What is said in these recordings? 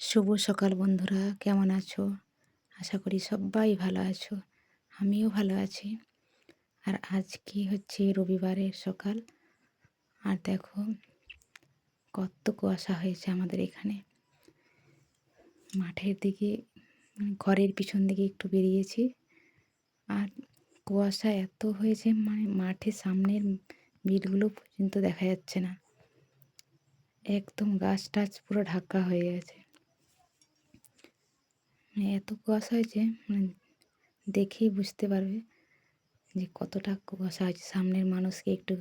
শুভ সকাল বন্ধুরা, কেমন আছো? আশা করি সবাই ভালো আছো, আমিও ভালো আছি। আর আজকে হচ্ছে রবিবারের সকাল। আর দেখো, কত কুয়াশা হয়েছে আমাদের এখানে। মাঠের দিকে মানে ঘরের পিছন দিকে একটু বেরিয়েছি। আর কুয়াশা এত হয়েছে মানে মাঠের সামনের বিলগুলো পর্যন্ত দেখা যাচ্ছে না। একদম গাছ টাছ পুরো ঢাকা হয়ে গেছে। এত কুয়াশা হয়েছে মানে দেখেই বুঝতে পারবে যে কতটা কুয়াশা হয়েছে। সামনের মানুষকে একটু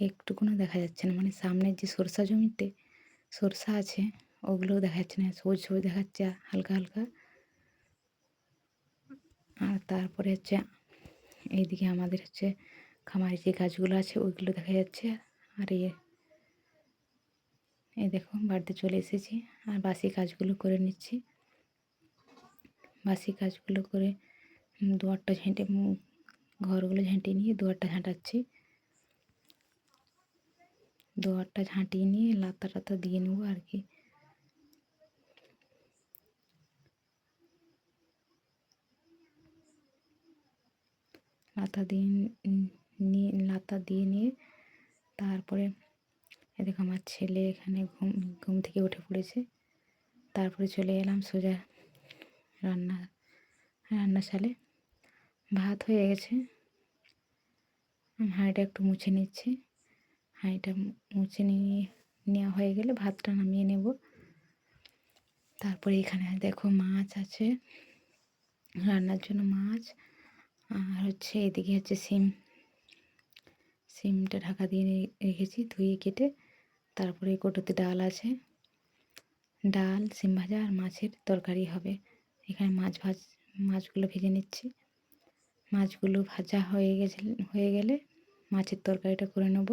একটুকুনো দেখা যাচ্ছে না। মানে সামনের যে সরষা জমিতে সরষা আছে, ওগুলোও দেখা যাচ্ছে না। সবুজ সবুজ দেখাচ্ছে হালকা হালকা। আর তারপরে হচ্ছে, এইদিকে আমাদের হচ্ছে খামারে যে গাছগুলো আছে, ওইগুলো দেখা যাচ্ছে। আর ইয়ে এই দেখো, বাড়িতে চলে এসেছি। আর বাসি কাজগুলো করে নিচ্ছি। বাসি কাজগুলো করে দুয়ারটা ঝেঁটে ঘরগুলো ঝেঁটে নিয়ে দুয়ারটা ঝাঁটাচ্ছি। দুয়ারটা ঝাঁটিয়ে নিয়ে লাতা টাতা দিয়ে নেব আর কি। লাতা দিয়ে নিয়ে, লাতা দিয়ে নিয়ে তারপরে এদিকে আমার ছেলে এখানে ঘুম ঘুম থেকে উঠে পড়েছে। তারপরে চলে এলাম সোজা রান্না রান্নাশালে ভাত হয়ে গেছে। হাঁড়িটা একটু মুছে নিচ্ছি। হাঁড়িটা মুছে নিয়ে নেওয়া হয়ে গেলে ভাতটা নামিয়ে নেব। তারপরে এখানে দেখো মাছ আছে। রান্নার জন্য মাছ। আর হচ্ছে এদিকে হচ্ছে সিম, সিমটা ঢাকা দিয়ে রেখেছি ধুয়ে কেটে। তারপরে কোটোতে ডাল আছে। ডাল, সিম ভাজা আর মাছের তরকারি হবে। এখানে মাছ ভাজ, মাছগুলো ভেজে নিচ্ছি। মাছগুলো ভাজা হয়ে গেছে, হয়ে গেলে মাছের তরকারিটা করে নেব।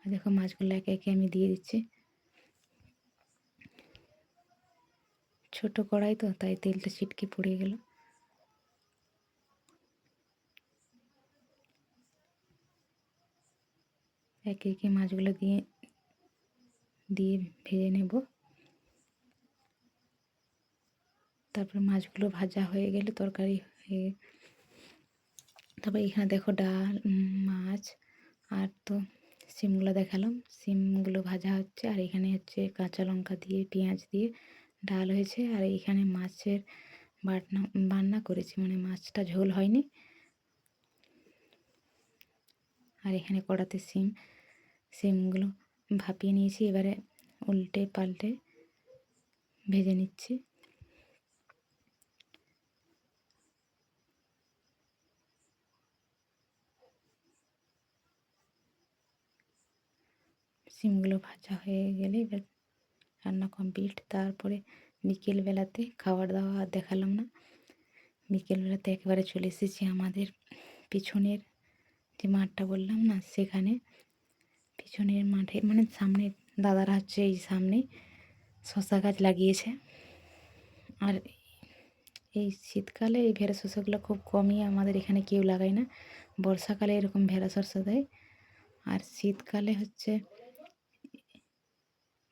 আর দেখো মাছগুলো একে একে আমি দিয়ে দিচ্ছি। ছোট কড়াই তো, তাই তেলটা ছিটকে পড়ে গেল। একে একে মাছগুলো দিয়ে দিয়ে ভেজে নেব। তারপরে মাছগুলো ভাজা হয়ে গেলে তরকারি হয়ে তারপর এখানে দেখো ডাল মাছ আর তো সিমগুলো দেখালাম। সিমগুলো ভাজা হচ্ছে আর এখানে হচ্ছে কাঁচা লঙ্কা দিয়ে, পেঁয়াজ দিয়ে ডাল হয়েছে আর এখানে মাছের বাটনা, বান্না করেছি। মানে মাছটা ঝোল হয়নি। আর এখানে কড়াতে সিম। সিমগুলো ভাপিয়ে নিয়েছি, এবারে উল্টে পাল্টে ভেজে নিচ্ছি। সিমগুলো ভাজা হয়ে গেলে এবার রান্না কমপ্লিট। তারপরে বিকেলবেলাতে খাবার দাওয়া দেখালাম না। বিকেলবেলাতে একেবারে চলে এসেছি আমাদের পিছনের যে মাঠটা বললাম না, সেখানে পিছনের মাঠে মানে সামনে, দাদারা হচ্ছে এই সামনে শশা গাছ লাগিয়েছে। আর এই শীতকালে এই ভেড়া শসাগুলো খুব কমই আমাদের এখানে কেউ লাগায় না। বর্ষাকালে এরকম ভেড়া শসা দেয়। আর শীতকালে হচ্ছে,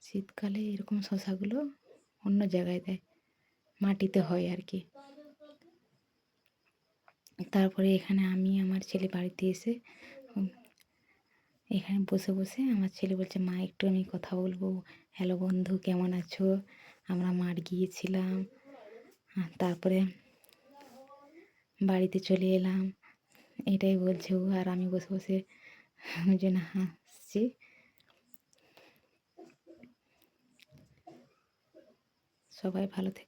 শীতকালে এরকম শশাগুলো অন্য জায়গায় দেয়, মাটিতে হয় আর কি। তারপরে এখানে আমি, আমার ছেলে বাড়িতে এসে এখানে বসে বসে আমার ছেলে বলছে, মা, একটু আমি কথা বলব। হ্যালো বন্ধু, কেমন আছো? আমরা মাঠ গিয়েছিলাম। তারপরে বাড়িতে চলে এলাম। এটাই বলছে ও, আর আমি বসে বসে ওই জন্য হাসছি। সবাই ভালো থেকে